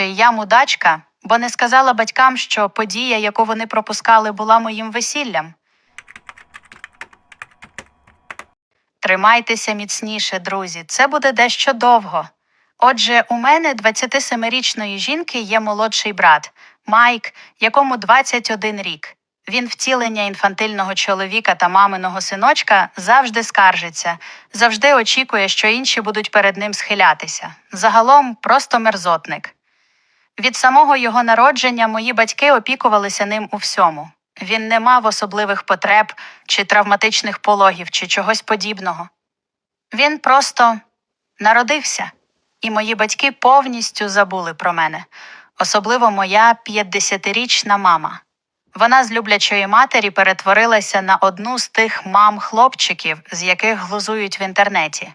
кажучи, я мудачка, бо не сказала батькам, що подія, яку вони пропускали, була моїм весіллям. Тримайтеся міцніше, друзі, це буде дещо довго. Отже, у мене 27-річної жінки є молодший брат Майк, якому 21 рік. Він втілення інфантильного чоловіка та маминого синочка завжди скаржиться, завжди очікує, що інші будуть перед ним схилятися. Загалом просто мерзотник. Від самого його народження мої батьки опікувалися ним у всьому. Він не мав особливих потреб чи травматичних пологів, чи чогось подібного. Він просто народився, і мої батьки повністю забули про мене, особливо моя 50-річна мама. Вона з люблячої матері перетворилася на одну з тих мам-хлопчиків, з яких глузують в інтернеті.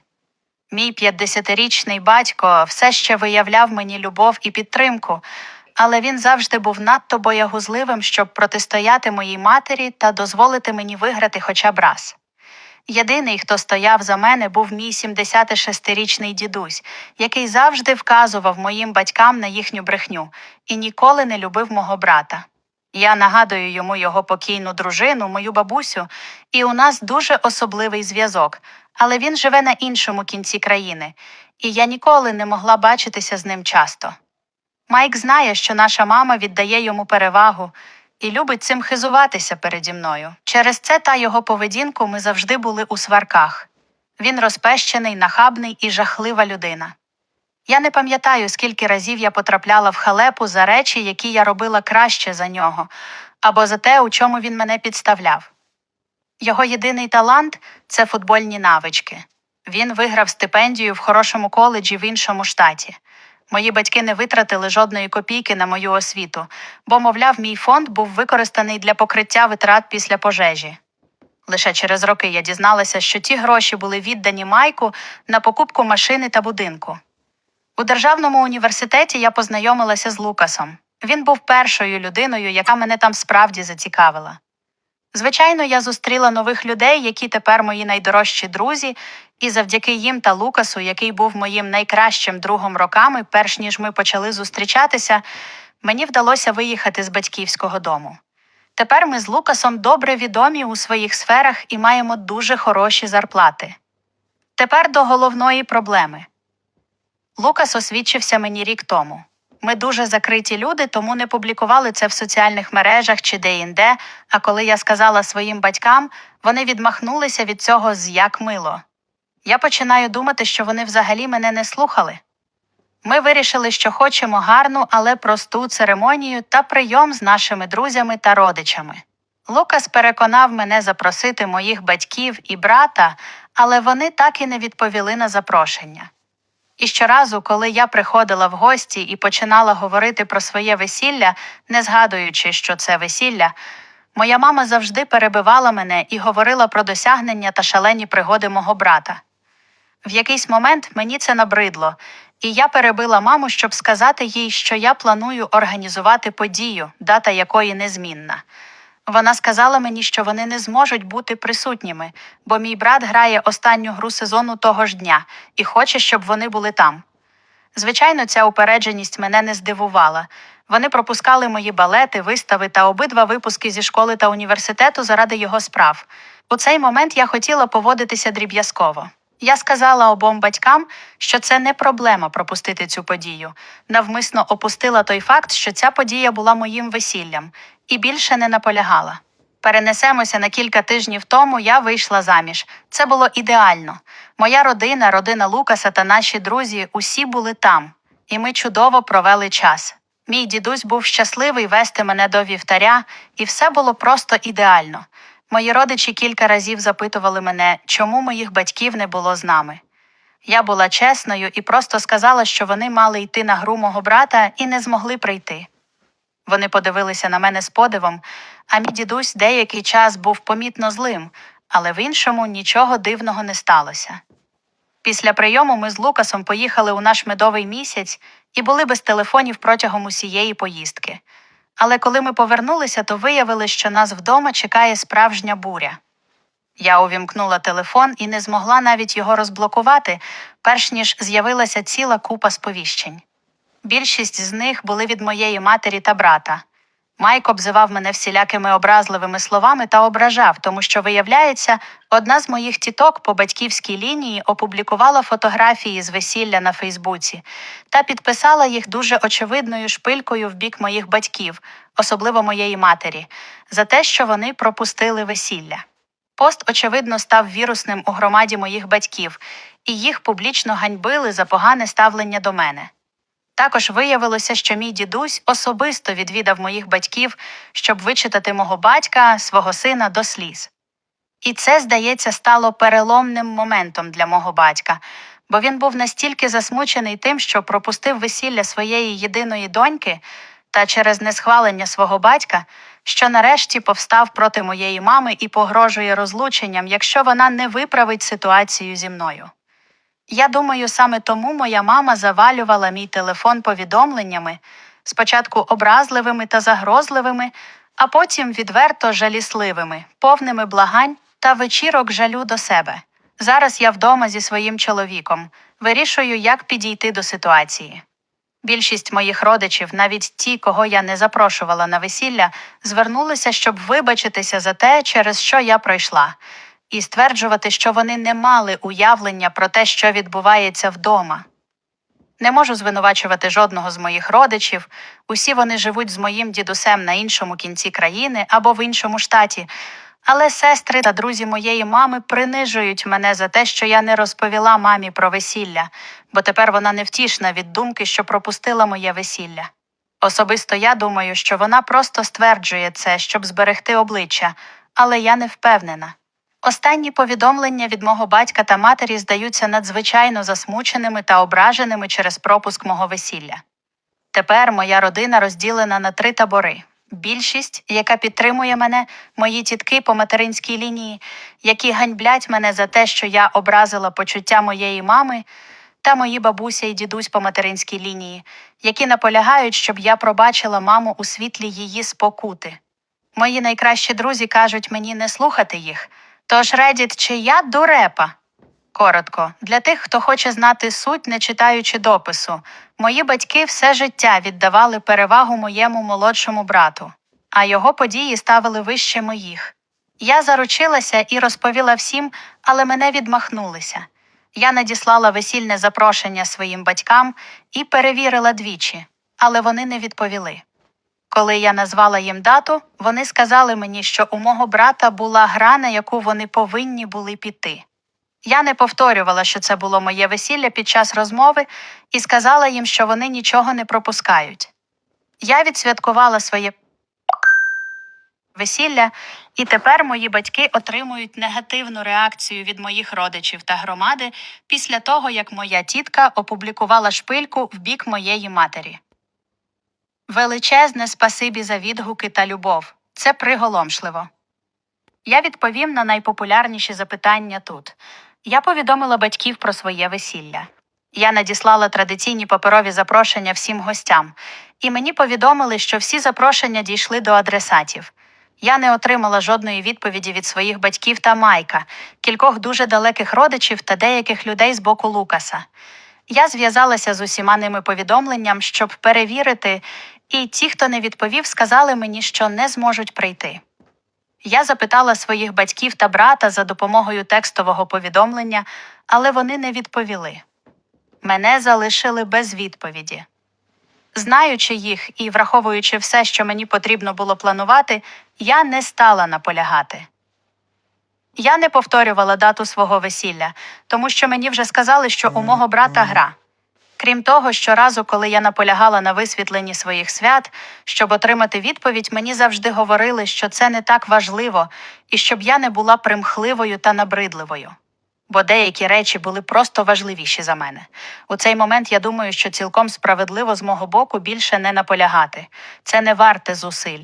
Мій 50-річний батько все ще виявляв мені любов і підтримку, але він завжди був надто боягузливим, щоб протистояти моїй матері та дозволити мені виграти хоча б раз. Єдиний, хто стояв за мене, був мій 76-річний дідусь, який завжди вказував моїм батькам на їхню брехню і ніколи не любив мого брата. Я нагадую йому його покійну дружину, мою бабусю, і у нас дуже особливий зв'язок, але він живе на іншому кінці країни, і я ніколи не могла бачитися з ним часто. Майк знає, що наша мама віддає йому перевагу і любить цим хизуватися переді мною. Через це та його поведінку ми завжди були у сварках. Він розпещений, нахабний і жахлива людина. Я не пам'ятаю, скільки разів я потрапляла в халепу за речі, які я робила краще за нього, або за те, у чому він мене підставляв. Його єдиний талант це футбольні навички. Він виграв стипендію в хорошому коледжі в іншому штаті. Мої батьки не витратили жодної копійки на мою освіту, бо, мовляв, мій фонд був використаний для покриття витрат після пожежі. Лише через роки я дізналася, що ті гроші були віддані Майку на покупку машини та будинку. У державному університеті я познайомилася з Лукасом. Він був першою людиною, яка мене там справді зацікавила. Звичайно, я зустріла нових людей, які тепер мої найдорожчі друзі, і завдяки їм та Лукасу, який був моїм найкращим другом роками, перш ніж ми почали зустрічатися, мені вдалося виїхати з батьківського дому. Тепер ми з Лукасом добре відомі у своїх сферах і маємо дуже хороші зарплати. Тепер до головної проблеми. Лукас освідчився мені рік тому. Ми дуже закриті люди, тому не публікували це в соціальних мережах чи де-інде, а коли я сказала своїм батькам, вони відмахнулися від цього з як мило. Я починаю думати, що вони взагалі мене не слухали. Ми вирішили, що хочемо гарну, але просту церемонію та прийом з нашими друзями та родичами. Лукас переконав мене запросити моїх батьків і брата, але вони так і не відповіли на запрошення. І щоразу, коли я приходила в гості і починала говорити про своє весілля, не згадуючи, що це весілля, моя мама завжди перебивала мене і говорила про досягнення та шалені пригоди мого брата. В якийсь момент мені це набридло, і я перебила маму, щоб сказати їй, що я планую організувати подію, дата якої незмінна. Вона сказала мені, що вони не зможуть бути присутніми, бо мій брат грає останню гру сезону того ж дня і хоче, щоб вони були там. Звичайно, ця упередженість мене не здивувала. Вони пропускали мої балети, вистави та обидва випуски зі школи та університету заради його справ. У цей момент я хотіла поводитися дріб'язково. Я сказала обом батькам, що це не проблема пропустити цю подію. Навмисно опустила той факт, що ця подія була моїм весіллям, і більше не наполягала. Перенесемося на кілька тижнів тому я вийшла заміж. Це було ідеально. Моя родина, родина Лукаса та наші друзі усі були там, і ми чудово провели час. Мій дідусь був щасливий вести мене до вівтаря, і все було просто ідеально. Мої родичі кілька разів запитували мене, чому моїх батьків не було з нами. Я була чесною і просто сказала, що вони мали йти на гру мого брата і не змогли прийти. Вони подивилися на мене з подивом, а мій дідусь деякий час був помітно злим, але в іншому нічого дивного не сталося. Після прийому ми з Лукасом поїхали у наш медовий місяць і були без телефонів протягом усієї поїздки. Але коли ми повернулися, то виявили, що нас вдома чекає справжня буря. Я увімкнула телефон і не змогла навіть його розблокувати, перш ніж з'явилася ціла купа сповіщень. Більшість з них були від моєї матері та брата. Майк обзивав мене всілякими образливими словами та ображав, тому що, виявляється, одна з моїх тіток по батьківській лінії опублікувала фотографії з весілля на Фейсбуці та підписала їх дуже очевидною шпилькою в бік моїх батьків, особливо моєї матері, за те, що вони пропустили весілля. Пост, очевидно, став вірусним у громаді моїх батьків, і їх публічно ганьбили за погане ставлення до мене. Також виявилося, що мій дідусь особисто відвідав моїх батьків, щоб вичитати мого батька, свого сина до сліз. І це, здається, стало переломним моментом для мого батька, бо він був настільки засмучений тим, що пропустив весілля своєї єдиної доньки та через несхвалення свого батька, що нарешті повстав проти моєї мами і погрожує розлученням, якщо вона не виправить ситуацію зі мною. Я думаю, саме тому моя мама завалювала мій телефон повідомленнями, спочатку образливими та загрозливими, а потім відверто жалісливими, повними благань та вечірок жалю до себе. Зараз я вдома зі своїм чоловіком, вирішую, як підійти до ситуації. Більшість моїх родичів, навіть ті, кого я не запрошувала на весілля, звернулися, щоб вибачитися за те, через що я пройшла, і стверджувати, що вони не мали уявлення про те, що відбувається вдома. Не можу звинувачувати жодного з моїх родичів, усі вони живуть з моїм дідусем на іншому кінці країни або в іншому штаті. Але сестри та друзі моєї мами принижують мене за те, що я не розповіла мамі про весілля, бо тепер вона невтішна від думки, що пропустила моє весілля. Особисто я думаю, що вона просто стверджує це, щоб зберегти обличчя, але я не впевнена. Останні повідомлення від мого батька та матері здаються надзвичайно засмученими та ображеними через пропуск мого весілля. Тепер моя родина розділена на три табори. Більшість, яка підтримує мене, мої тітки по материнській лінії, які ганьблять мене за те, що я образила почуття моєї мами, та мої бабуся і дідусь по материнській лінії, які наполягають, щоб я пробачила маму у світлі її спокути. Мої найкращі друзі кажуть мені не слухати їх. Тож Reddit чи я дурепа? Коротко, для тих, хто хоче знати суть, не читаючи допису, мої батьки все життя віддавали перевагу моєму молодшому брату, а його події ставили вище моїх. Я заручилася і розповіла всім, але мене відмахнулися. Я надіслала весільне запрошення своїм батькам і перевірила двічі, але вони не відповіли. Коли я назвала їм дату, вони сказали мені, що у мого брата була гра, на яку вони повинні були піти. Я не повторювала, що це було моє весілля під час розмови, і сказала їм, що вони нічого не пропускають. Я відсвяткувала своє весілля, і тепер мої батьки отримують негативну реакцію від моїх родичів та громади після того, як моя тітка опублікувала шпильку в бік моєї матері. Величезне спасибі за відгуки та любов. Це приголомшливо. Я відповім на найпопулярніші запитання тут. Я повідомила батьків про своє весілля. Я надіслала традиційні паперові запрошення всім гостям, і мені повідомили, що всі запрошення дійшли до адресатів. Я не отримала жодної відповіді від своїх батьків та Майка, кількох дуже далеких родичів та деяких людей з боку Лукаса. Я зв'язалася з усіма ними повідомленням, щоб перевірити, і ті, хто не відповів, сказали мені, що не зможуть прийти. Я запитала своїх батьків та брата за допомогою текстового повідомлення, але вони не відповіли. Мене залишили без відповіді. Знаючи їх і враховуючи все, що мені потрібно було планувати, я не стала наполягати. Я не повторювала дату свого весілля, тому що мені вже сказали, що у мого брата гра. Крім того, щоразу, коли я наполягала на висвітленні своїх свят, щоб отримати відповідь, мені завжди говорили, що це не так важливо і щоб я не була примхливою та набридливою. Бо деякі речі були просто важливіші за мене. У цей момент я думаю, що цілком справедливо з мого боку більше не наполягати. Це не варте зусиль.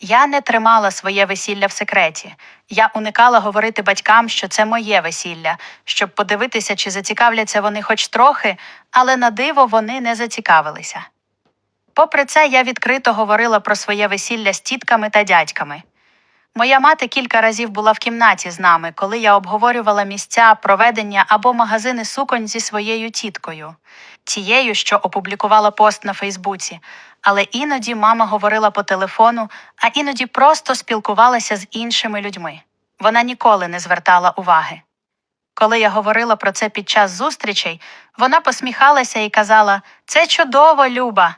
Я не тримала своє весілля в секреті. Я уникала говорити батькам, що це моє весілля, щоб подивитися, чи зацікавляться вони хоч трохи, але на диво вони не зацікавилися. Попри це, я відкрито говорила про своє весілля з тітками та дядьками. Моя мати кілька разів була в кімнаті з нами, коли я обговорювала місця проведення або магазини суконь зі своєю тіткою, тією, що опублікувала пост на Фейсбуці. Але іноді мама говорила по телефону, а іноді просто спілкувалася з іншими людьми. Вона ніколи не звертала уваги. Коли я говорила про це під час зустрічей, вона посміхалася і казала: Це чудово, Люба.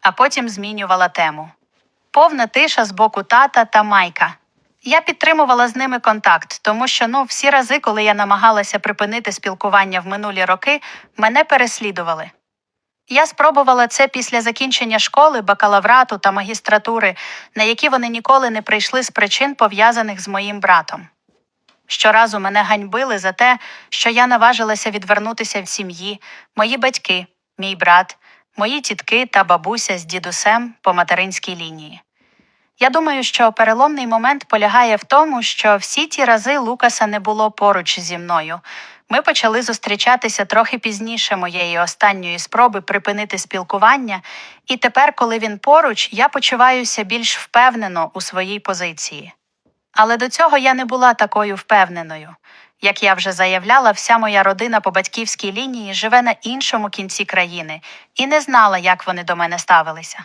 А потім змінювала тему. Повна тиша з боку тата та майка. Я підтримувала з ними контакт, тому що ну, всі рази, коли я намагалася припинити спілкування в минулі роки, мене переслідували. Я спробувала це після закінчення школи, бакалаврату та магістратури, на які вони ніколи не прийшли з причин, пов'язаних з моїм братом. Щоразу мене ганьбили за те, що я наважилася відвернутися в сім'ї, мої батьки, мій брат, мої тітки та бабуся з дідусем по материнській лінії. Я думаю, що переломний момент полягає в тому, що всі ті рази Лукаса не було поруч зі мною. Ми почали зустрічатися трохи пізніше моєї останньої спроби припинити спілкування, і тепер, коли він поруч, я почуваюся більш впевнено у своїй позиції. Але до цього я не була такою впевненою. Як я вже заявляла, вся моя родина по батьківській лінії живе на іншому кінці країни і не знала, як вони до мене ставилися.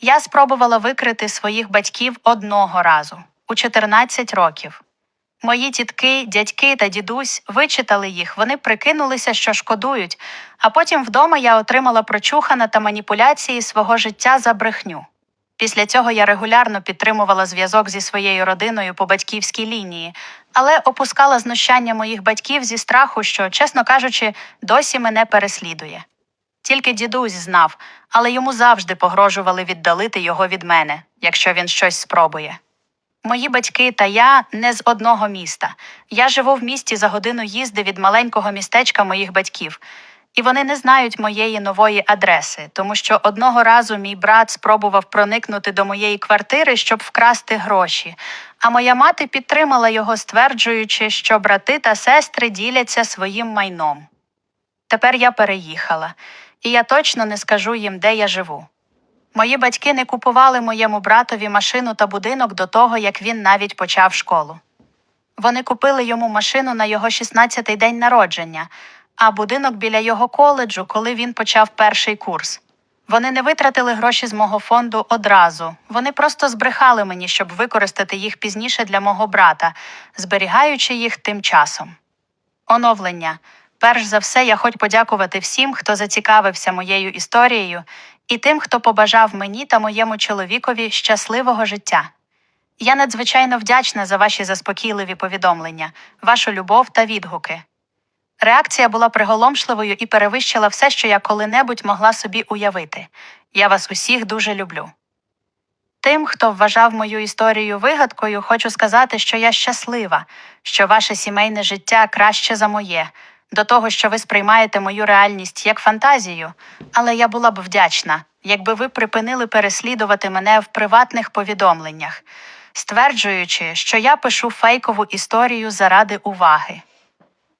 Я спробувала викрити своїх батьків одного разу у 14 років. Мої тітки, дядьки та дідусь вичитали їх, вони прикинулися, що шкодують, а потім вдома я отримала прочухана та маніпуляції свого життя за брехню. Після цього я регулярно підтримувала зв'язок зі своєю родиною по батьківській лінії, але опускала знущання моїх батьків зі страху, що, чесно кажучи, досі мене переслідує. Тільки дідусь знав, але йому завжди погрожували віддалити його від мене, якщо він щось спробує. Мої батьки та я не з одного міста. Я живу в місті за годину їзди від маленького містечка моїх батьків, і вони не знають моєї нової адреси, тому що одного разу мій брат спробував проникнути до моєї квартири, щоб вкрасти гроші. А моя мати підтримала його, стверджуючи, що брати та сестри діляться своїм майном. Тепер я переїхала, і я точно не скажу їм, де я живу. Мої батьки не купували моєму братові машину та будинок до того, як він навіть почав школу. Вони купили йому машину на його 16-й день народження, а будинок біля його коледжу, коли він почав перший курс. Вони не витратили гроші з мого фонду одразу. Вони просто збрехали мені, щоб використати їх пізніше для мого брата, зберігаючи їх тим часом. Оновлення. Перш за все, я хочу подякувати всім, хто зацікавився моєю історією, і тим, хто побажав мені та моєму чоловікові щасливого життя. Я надзвичайно вдячна за ваші заспокійливі повідомлення, вашу любов та відгуки. Реакція була приголомшливою і перевищила все, що я коли-небудь могла собі уявити. Я вас усіх дуже люблю. Тим, хто вважав мою історію вигадкою, хочу сказати, що я щаслива, що ваше сімейне життя краще за моє, до того, що ви сприймаєте мою реальність як фантазію, але я була б вдячна, якби ви припинили переслідувати мене в приватних повідомленнях, стверджуючи, що я пишу фейкову історію заради уваги.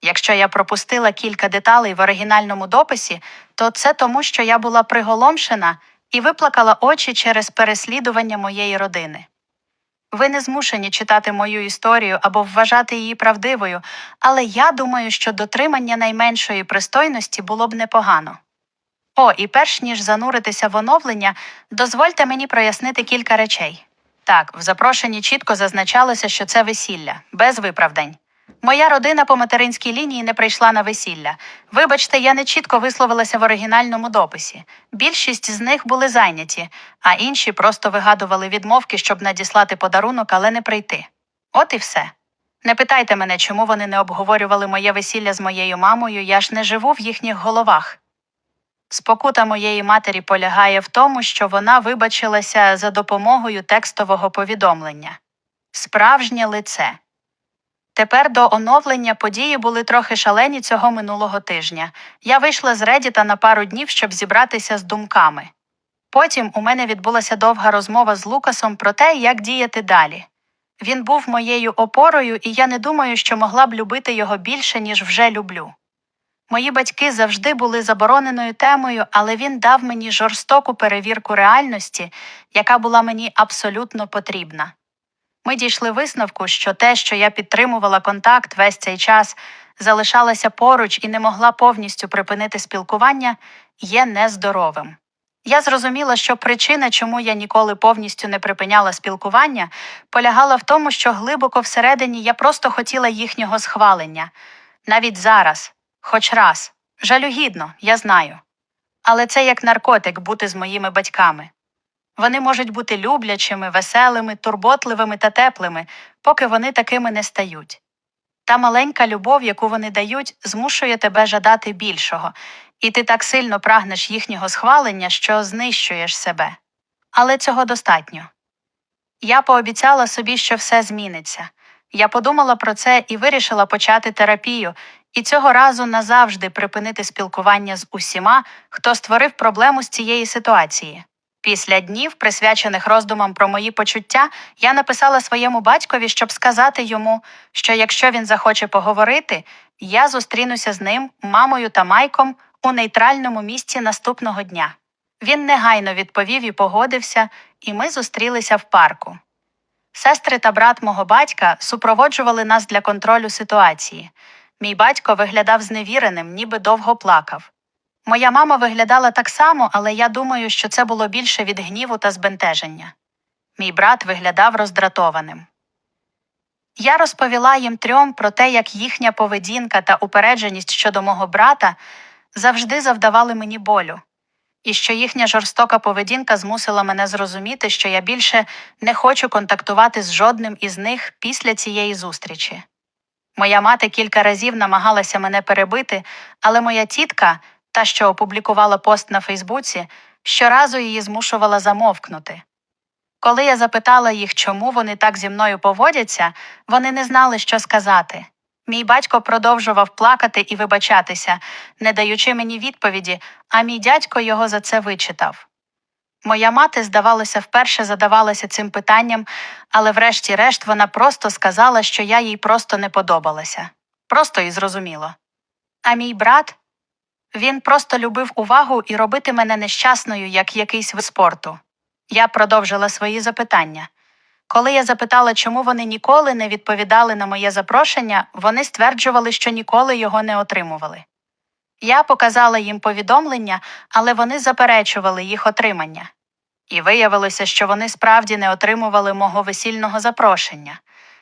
Якщо я пропустила кілька деталей в оригінальному дописі, то це тому, що я була приголомшена і виплакала очі через переслідування моєї родини. Ви не змушені читати мою історію або вважати її правдивою, але я думаю, що дотримання найменшої пристойності було б непогано. О, і перш ніж зануритися в оновлення, дозвольте мені прояснити кілька речей. Так, в запрошенні чітко зазначалося, що це весілля, без виправдань. Моя родина по материнській лінії не прийшла на весілля. Вибачте, я не чітко висловилася в оригінальному дописі. Більшість з них були зайняті, а інші просто вигадували відмовки, щоб надіслати подарунок, але не прийти. От і все. Не питайте мене, чому вони не обговорювали моє весілля з моєю мамою, я ж не живу в їхніх головах. Спокута моєї матері полягає в тому, що вона вибачилася за допомогою текстового повідомлення. Справжнє лице. Тепер до оновлення події були трохи шалені цього минулого тижня. Я вийшла з Редіта на пару днів, щоб зібратися з думками. Потім у мене відбулася довга розмова з Лукасом про те, як діяти далі. Він був моєю опорою, і я не думаю, що могла б любити його більше, ніж вже люблю. Мої батьки завжди були забороненою темою, але він дав мені жорстоку перевірку реальності, яка була мені абсолютно потрібна. Ми дійшли висновку, що те, що я підтримувала контакт весь цей час, залишалася поруч і не могла повністю припинити спілкування, є нездоровим. Я зрозуміла, що причина, чому я ніколи повністю не припиняла спілкування, полягала в тому, що глибоко всередині я просто хотіла їхнього схвалення. Навіть зараз, хоч раз, жалюгідно, я знаю. Але це як наркотик бути з моїми батьками. Вони можуть бути люблячими, веселими, турботливими та теплими, поки вони такими не стають. Та маленька любов, яку вони дають, змушує тебе жадати більшого, і ти так сильно прагнеш їхнього схвалення, що знищуєш себе. Але цього достатньо. Я пообіцяла собі, що все зміниться. Я подумала про це і вирішила почати терапію, і цього разу назавжди припинити спілкування з усіма, хто створив проблему з цієї ситуації. Після днів, присвячених роздумам про мої почуття, я написала своєму батькові, щоб сказати йому, що якщо він захоче поговорити, я зустрінуся з ним, мамою та Майком у нейтральному місці наступного дня. Він негайно відповів і погодився, і ми зустрілися в парку. Сестри та брат мого батька супроводжували нас для контролю ситуації. Мій батько виглядав зневіреним, ніби довго плакав. Моя мама виглядала так само, але я думаю, що це було більше від гніву та збентеження. Мій брат виглядав роздратованим. Я розповіла їм трьом про те, як їхня поведінка та упередженість щодо мого брата завжди завдавали мені болю, і що їхня жорстока поведінка змусила мене зрозуміти, що я більше не хочу контактувати з жодним із них після цієї зустрічі. Моя мати кілька разів намагалася мене перебити, але моя тітка, та, що опублікувала пост на Фейсбуці, щоразу її змушувала замовкнути. Коли я запитала їх, чому вони так зі мною поводяться, вони не знали, що сказати. Мій батько продовжував плакати і вибачатися, не даючи мені відповіді, а мій дядько його за це вичитав. Моя мати, здавалося, вперше задавалася цим питанням, але врешті-решт вона просто сказала, що я їй просто не подобалася. Просто і зрозуміло. А мій брат він просто любив увагу і робити мене нещасною, як якийсь вид спорту. Я продовжила свої запитання. Коли я запитала, чому вони ніколи не відповідали на моє запрошення, вони стверджували, що ніколи його не отримували. Я показала їм повідомлення, але вони заперечували їх отримання. І виявилося, що вони справді не отримували мого весільного запрошення.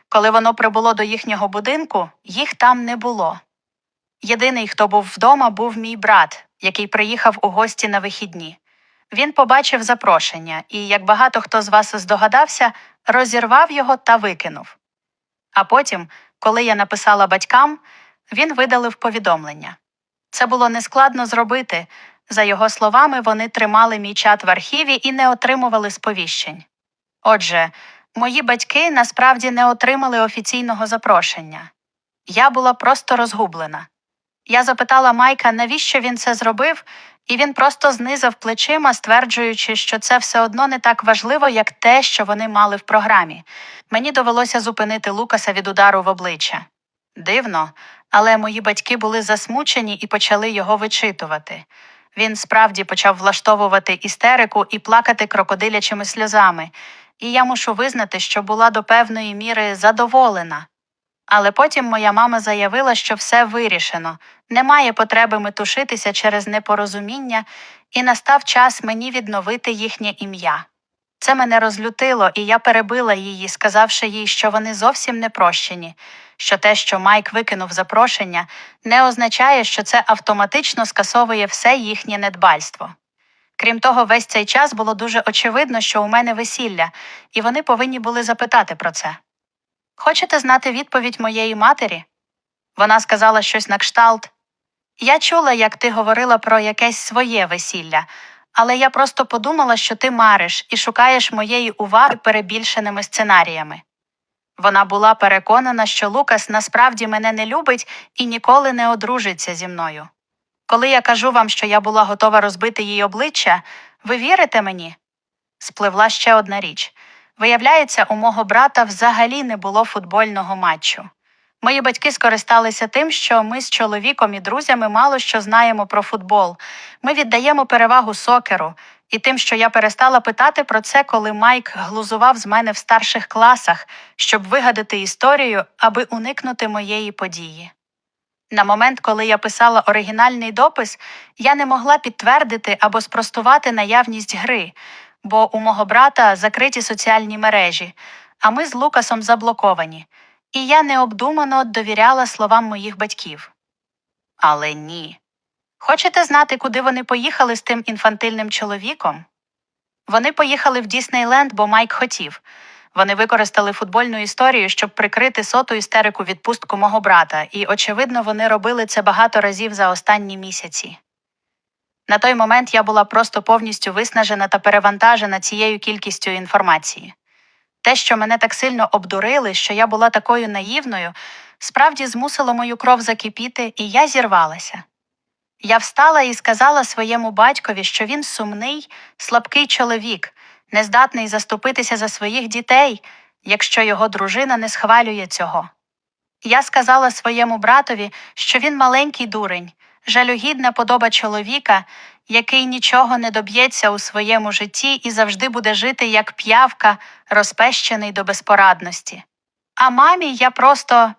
Коли воно прибуло до їхнього будинку, їх там не було. Єдиний, хто був вдома, був мій брат, який приїхав у гості на вихідні. Він побачив запрошення і, як багато хто з вас здогадався, розірвав його та викинув. А потім, коли я написала батькам, він видалив повідомлення. Це було нескладно зробити. За його словами, вони тримали мій чат в архіві і не отримували сповіщень. Отже, мої батьки насправді не отримали офіційного запрошення. Я була просто розгублена. Я запитала Майка, навіщо він це зробив, і він просто знизав плечима, стверджуючи, що це все одно не так важливо, як те, що вони мали в програмі. Мені довелося зупинити Лукаса від удару в обличчя. Дивно, але мої батьки були засмучені і почали його вичитувати. Він справді почав влаштовувати істерику і плакати крокодилячими сльозами, і я мушу визнати, що була до певної міри задоволена. Але потім моя мама заявила, що все вирішено, немає потреби метушитися через непорозуміння, і настав час мені відновити їхнє ім'я. Це мене розлютило, і я перебила її, сказавши їй, що вони зовсім не прощені, що те, що Майк викинув запрошення, не означає, що це автоматично скасовує все їхнє недбальство. Крім того, весь цей час було дуже очевидно, що у мене весілля, і вони повинні були запитати про це. Хочете знати відповідь моєї матері? Вона сказала щось на кшталт. Я чула, як ти говорила про якесь своє весілля, але я просто подумала, що ти мариш і шукаєш моєї уваги перебільшеними сценаріями. Вона була переконана, що Лукас насправді мене не любить і ніколи не одружиться зі мною. Коли я кажу вам, що я була готова розбити їй обличчя, ви вірите мені? Спливла ще одна річ. Виявляється, у мого брата взагалі не було футбольного матчу. Мої батьки скористалися тим, що ми з чоловіком і друзями мало що знаємо про футбол. Ми віддаємо перевагу сокеру, і тим, що я перестала питати про це, коли Майк глузував з мене в старших класах, щоб вигадати історію, аби уникнути моєї події. На момент, коли я писала оригінальний допис, я не могла підтвердити або спростувати наявність гри, бо у мого брата закриті соціальні мережі, а ми з Лукасом заблоковані, і я необдумано довіряла словам моїх батьків. Але ні. Хочете знати, куди вони поїхали з тим інфантильним чоловіком? Вони поїхали в Діснейленд, бо Майк хотів. Вони використали футбольну історію, щоб прикрити соту істерику відпустку мого брата, і, очевидно, вони робили це багато разів за останні місяці. На той момент я була просто повністю виснажена та перевантажена цією кількістю інформації. Те, що мене так сильно обдурили, що я була такою наївною, справді змусило мою кров закипіти, і я зірвалася. Я встала і сказала своєму батькові, що він сумний, слабкий чоловік, нездатний заступитися за своїх дітей, якщо його дружина не схвалює цього. Я сказала своєму братові, що він маленький дурень, жалюгідна подоба чоловіка, який нічого не доб'ється у своєму житті і завжди буде жити як п'явка, розпещений до безпорадності. А мамі я просто.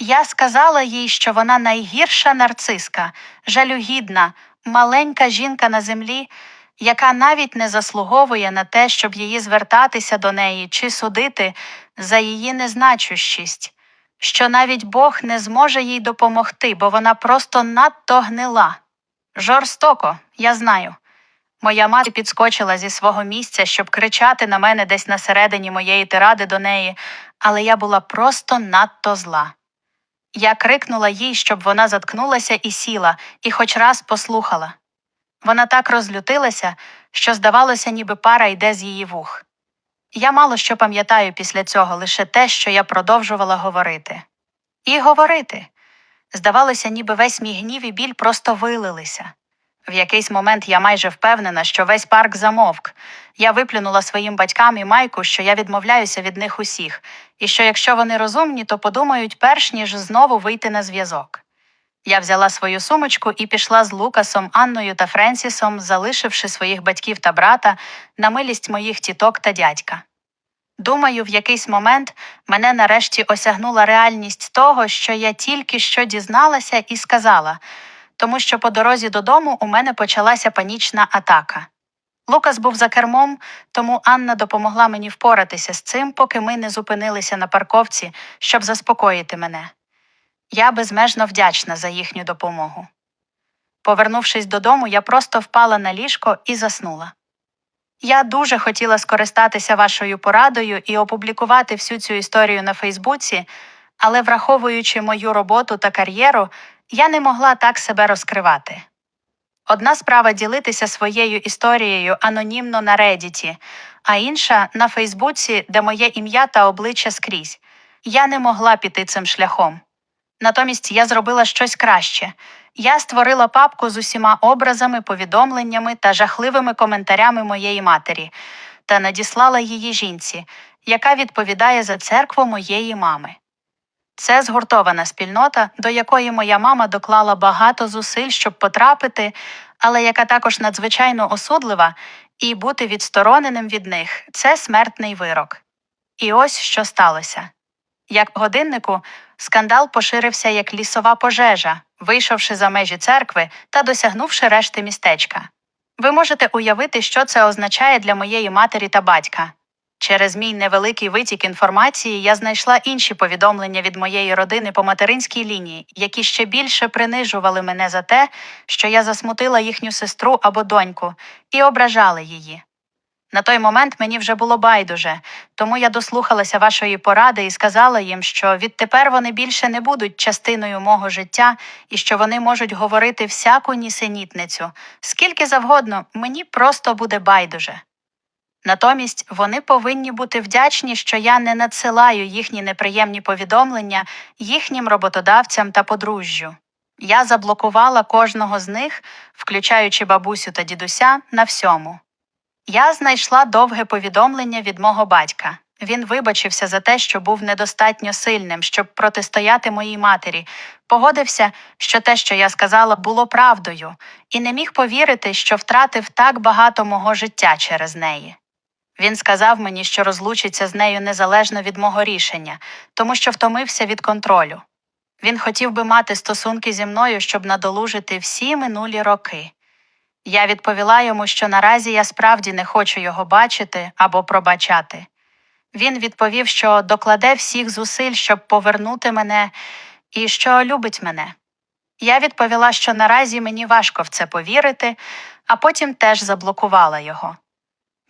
Я сказала їй, що вона найгірша нарциска, жалюгідна, маленька жінка на землі, яка навіть не заслуговує на те, щоб її звертатися до неї чи судити за її незначущість, що навіть Бог не зможе їй допомогти, бо вона просто надто гнила. Жорстоко, я знаю. Моя мати підскочила зі свого місця, щоб кричати на мене десь на середині моєї тиради до неї, але я була просто надто зла. Я крикнула їй, щоб вона заткнулася і сіла, і хоч раз послухала. Вона так розлютилася, що здавалося, ніби пара йде з її вух. Я мало що пам'ятаю після цього, лише те, що я продовжувала говорити. І говорити. Здавалося, ніби весь мій гнів і біль просто вилилися. В якийсь момент я майже впевнена, що весь парк замовк. Я виплюнула своїм батькам і майку, що я відмовляюся від них усіх, і що якщо вони розумні, то подумають перш ніж знову вийти на зв'язок. Я взяла свою сумочку і пішла з Лукасом, Анною та Френсісом, залишивши своїх батьків та брата на милість моїх тіток та дядька. Думаю, в якийсь момент мене нарешті осягнула реальність того, що я тільки що дізналася і сказала, тому що по дорозі додому у мене почалася панічна атака. Лукас був за кермом, тому Анна допомогла мені впоратися з цим, поки ми не зупинилися на парковці, щоб заспокоїти мене. Я безмежно вдячна за їхню допомогу. Повернувшись додому, я просто впала на ліжко і заснула. Я дуже хотіла скористатися вашою порадою і опублікувати всю цю історію на Фейсбуці, але, враховуючи мою роботу та кар'єру, я не могла так себе розкривати. Одна справа ділитися своєю історією анонімно на Редіті, а інша на Фейсбуці, де моє ім'я та обличчя скрізь. Я не могла піти цим шляхом. Натомість я зробила щось краще. Я створила папку з усіма образами, повідомленнями та жахливими коментарями моєї матері та надіслала її жінці, яка відповідає за церкву моєї мами. Це згуртована спільнота, до якої моя мама доклала багато зусиль, щоб потрапити, але яка також надзвичайно осудлива, і бути відстороненим від них це смертний вирок. І ось що сталося. Як годиннику, скандал поширився як лісова пожежа, вийшовши за межі церкви та досягнувши решти містечка. Ви можете уявити, що це означає для моєї матері та батька. Через мій невеликий витік інформації я знайшла інші повідомлення від моєї родини по материнській лінії, які ще більше принижували мене за те, що я засмутила їхню сестру або доньку, і ображали її. На той момент мені вже було байдуже, тому я дослухалася вашої поради і сказала їм, що відтепер вони більше не будуть частиною мого життя і що вони можуть говорити всяку нісенітницю, скільки завгодно, мені просто буде байдуже. Натомість вони повинні бути вдячні, що я не надсилаю їхні неприємні повідомлення їхнім роботодавцям та подружжю. Я заблокувала кожного з них, включаючи бабусю та дідуся, на всьому. Я знайшла довге повідомлення від мого батька. Він вибачився за те, що був недостатньо сильним, щоб протистояти моїй матері, погодився, що те, що я сказала, було правдою, і не міг повірити, що втратив так багато мого життя через неї. Він сказав мені, що розлучиться з нею незалежно від мого рішення, тому що втомився від контролю. Він хотів би мати стосунки зі мною, щоб надолужити всі минулі роки. Я відповіла йому, що наразі я справді не хочу його бачити або пробачати. Він відповів, що докладе всіх зусиль, щоб повернути мене, і що любить мене. Я відповіла, що наразі мені важко в це повірити, а потім теж заблокувала його.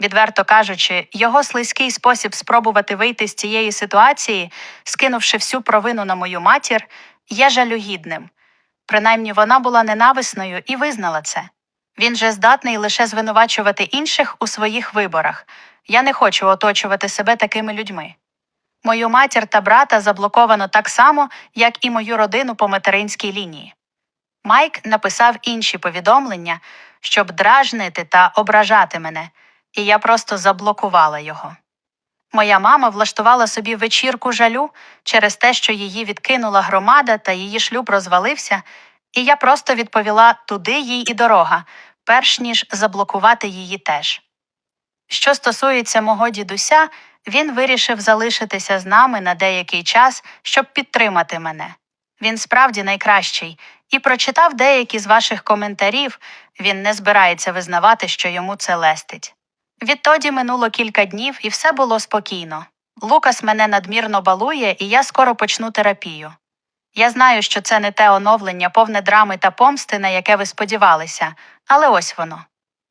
Відверто кажучи, його слизький спосіб спробувати вийти з цієї ситуації, скинувши всю провину на мою матір, є жалюгідним. Принаймні вона була ненависною і визнала це. Він же здатний лише звинувачувати інших у своїх виборах. Я не хочу оточувати себе такими людьми. Мою матір та брата заблоковано так само, як і мою родину по материнській лінії. Майк написав інші повідомлення, щоб дражнити та ображати мене, і я просто заблокувала його. Моя мама влаштувала собі вечірку жалю через те, що її відкинула громада та її шлюб розвалився, і я просто відповіла туди їй і дорога, перш ніж заблокувати її теж. Що стосується мого дідуся, він вирішив залишитися з нами на деякий час, щоб підтримати мене. Він справді найкращий, і прочитав деякі з ваших коментарів, він не збирається визнавати, що йому це лестить. Відтоді минуло кілька днів, і все було спокійно. Лукас мене надмірно балує, і я скоро почну терапію. Я знаю, що це не те оновлення, повне драми та помсти, на яке ви сподівалися, але ось воно.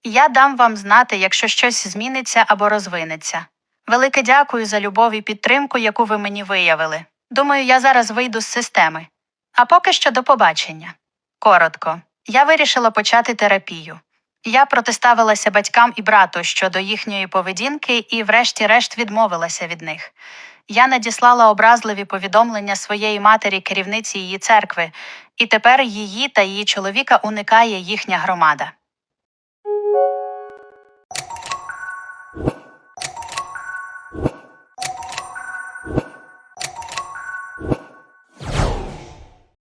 Я дам вам знати, якщо щось зміниться або розвинеться. Велике дякую за любов і підтримку, яку ви мені виявили. Думаю, я зараз вийду з системи. А поки що до побачення. Коротко, я вирішила почати терапію. Я протиставилася батькам і брату щодо їхньої поведінки і, врешті-решт, відмовилася від них. Я надіслала образливі повідомлення своєї матері керівниці її церкви, і тепер її та її чоловіка уникає їхня громада.